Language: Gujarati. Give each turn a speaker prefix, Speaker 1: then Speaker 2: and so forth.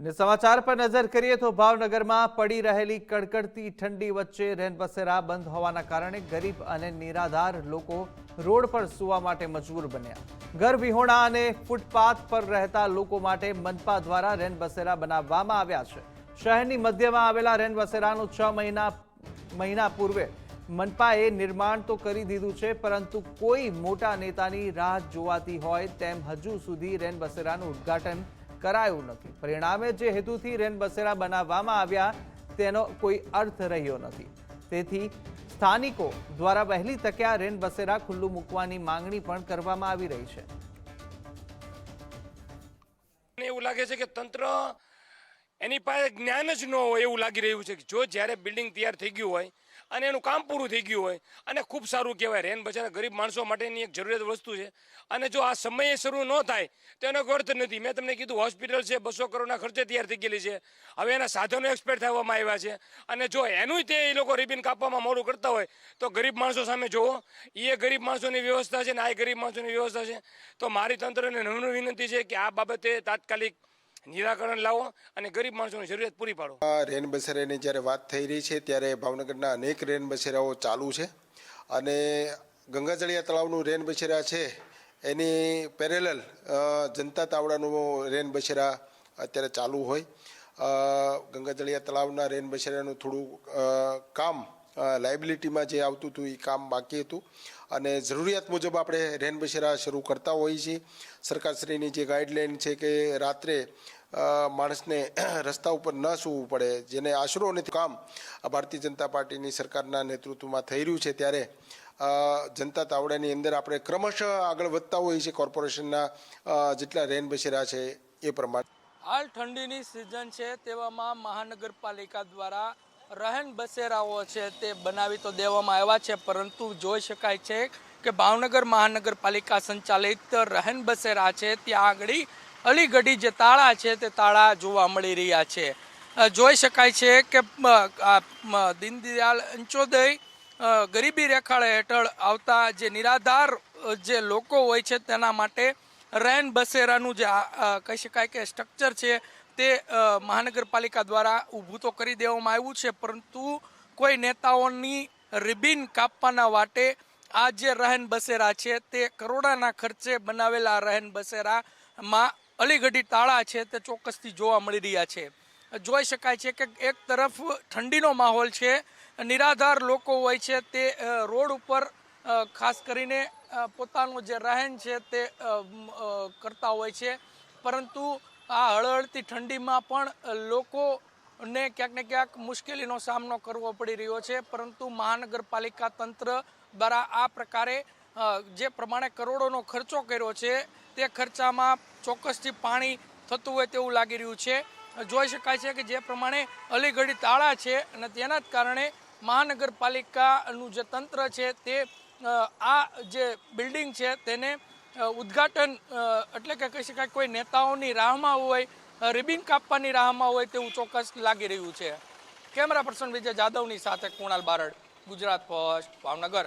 Speaker 1: અને સમાચાર પર નજર કરીએ તો ભાવનગરમાં પડી રહેલી કડકડતી ઠંડી વચ્ચે રેનબસેરા બંધ હોવાના કારણે ગરીબ અને નિરાધાર લોકો રોડ પર સૂવા માટે મજબૂર બન્યા. ઘર વિહોણા અને ફૂટપાથ પર રહેતા લોકો માટે મનપા દ્વારા રેનબસેરા બનાવવામાં આવ્યા છે. શહેરની મધ્યમાં આવેલા રેનબસેરાનું છ મહિના મહિના પૂર્વે મનપાએ નિર્માણ તો કરી દીધું છે, પરંતુ કોઈ મોટા નેતાની રાહ જોવાતી હોય તેમ હજુ સુધી રેનબસેરાનું ઉદ્ઘાટન કરાયું નથી. પરિણામે જે હેતુથી રેનબસેરા બનાવવામાં આવ્યા, તેનો કોઈ અર્થ રહ્યો નથી. તેથી સ્થાનિકો દ્વારા વહેલી તકે આ રેનબસેરા ખુલ્લું મૂકવાની માંગણી પણ કરવામાં આવી રહી છે.
Speaker 2: એવું લાગે છે કે તંત્ર એની પાસે જ્ઞાન જ ન હોય એવું લાગી રહ્યું છે કે જો જ્યારે બિલ્ડિંગ તૈયાર થઈ ગયું હોય અને એનું કામ પૂરું થઈ ગયું હોય અને ખૂબ સારું કહેવાય, રેન બચારા ગરીબ માણસો માટેની એક જરૂરિયાત વસ્તુ છે અને જો આ સમયે શરૂ ન થાય, તો એનો અર્થ નથી. મેં તમને કીધું હોસ્પિટલ છે, બસો કરોડના ખર્ચે તૈયાર થઈ ગયેલી છે. હવે એના સાધનો એક્સપેર થવામાં આવ્યા છે. અને જો એનું તે એ લોકો રિબિન કાપવામાં મોડું કરતા હોય, તો ગરીબ માણસો સામે જુઓ. એ ગરીબ માણસોની વ્યવસ્થા છે ને આ ગરીબ માણસોની વ્યવસ્થા છે. તો મારી તંત્રને નમ્ર વિનંતી છે કે આ બાબતે તાત્કાલિક નિરાકરણ લાવો અને ગરીબ માણસોની જરૂરિયાત પૂરી પાડો.
Speaker 3: રેન બસેરાની જ્યારે વાત થઈ રહી છે, ત્યારે ભાવનગરના અનેક રેન બસેરાઓ ચાલુ છે અને ગંગાજળિયા તળાવનું રેન બસેરા છે. એની પેરેલલ જનતા તાવડાનું રેન બસેરા અત્યારે ચાલુ હોય. ગંગાજળિયા તળાવના રેન બસેરાનું થોડું કામ લાયબિલિટીમાં જે આવતું હતું, એ કામ બાકી હતું. અને જરૂરિયાત મુજબ આપણે રેનબસેરા શરૂ કરતા હોઈએ છીએ. સરકારશ્રીની જે ગાઈડલાઇન છે કે રાત્રે માણસને રસ્તા ઉપર ન સૂવું પડે, જેને આશરો નથી કામ ભારતીય જનતા પાર્ટીની સરકારના નેતૃત્વમાં થઈ રહ્યું છે, ત્યારે જનતા તાવડાની અંદર આપણે ક્રમશઃ આગળ વધતા હોઈએ છીએ કોર્પોરેશનના જેટલા રેનબસેરા છે એ પ્રમાણે.
Speaker 4: હાલ ઠંડીની સિઝન છે, તેવામાં મહાનગરપાલિકા દ્વારા રહેન બસેરાઓ છે તે બનાવી તો દેવામાં આવ્યા છે, પરંતુ જોઈ શકાય છે કે ભાવનગર મહાનગરપાલિકા સંચાલિત રહેણ બસેરા છે, ત્યાં આગળ અલીગઢી જે તાળા છે તે તાળા જોવા મળી રહ્યા છે. જોઈ શકાય છે કે દીનદયાલ અંત્યોદય ગરીબી રેખા હેઠળ આવતા જે નિરાધાર જે લોકો હોય છે તેના માટે રેન બસેરાનું જે કહી શકાય કે સ્ટ્રક્ચર છે તે મહાનગરપાલિકા દ્વારા ઊભું તો કરી દેવામાં આવ્યું છે, પરંતુ કોઈ નેતાઓની રિબિન કાપવાના વાટે આ જે રહેન બસેરા છે તે કરોડાના ખર્ચે બનાવેલા રહેન બસેરામાં અલીગઢી તાળા છે તે ચોક્કસથી જોવા મળી રહ્યા છે. જોઈ શકાય છે કે એક તરફ ઠંડીનો માહોલ છે, નિરાધાર લોકો હોય છે તે રોડ ઉપર ખાસ કરીને પોતાનું જે રહેન છે તે કરતા હોય છે. પરંતુ આ હળહળતી ઠંડીમાં પણ લોકોને ક્યાંક ને ક્યાંક મુશ્કેલીનો સામનો કરવો પડી રહ્યો છે. પરંતુ મહાનગરપાલિકા તંત્ર દ્વારા આ પ્રકારે જે પ્રમાણે કરોડોનો ખર્ચો કર્યો છે, તે ખર્ચામાં ચોક્કસથી પાણી થતું હોય તેવું લાગી રહ્યું છે. જોઈ શકાય છે કે જે પ્રમાણે અલીગઢી તાળા છે અને તેના જ કારણે મહાનગરપાલિકાનું જે તંત્ર છે તે આ જે બિલ્ડિંગ છે તેને ઉદ્ઘાટન એટલે કે કહી શકાય કોઈ નેતાઓની રાહમાં હોય રિબિન કાપવાની રાહમાં હોય તેવું ચોક્કસ લાગી રહ્યું છે. કેમેરા પર્સન વિજય જાદવની સાથે કુણાલ બારડ, ગુજરાત ફર્સ્ટ ભાવનગર.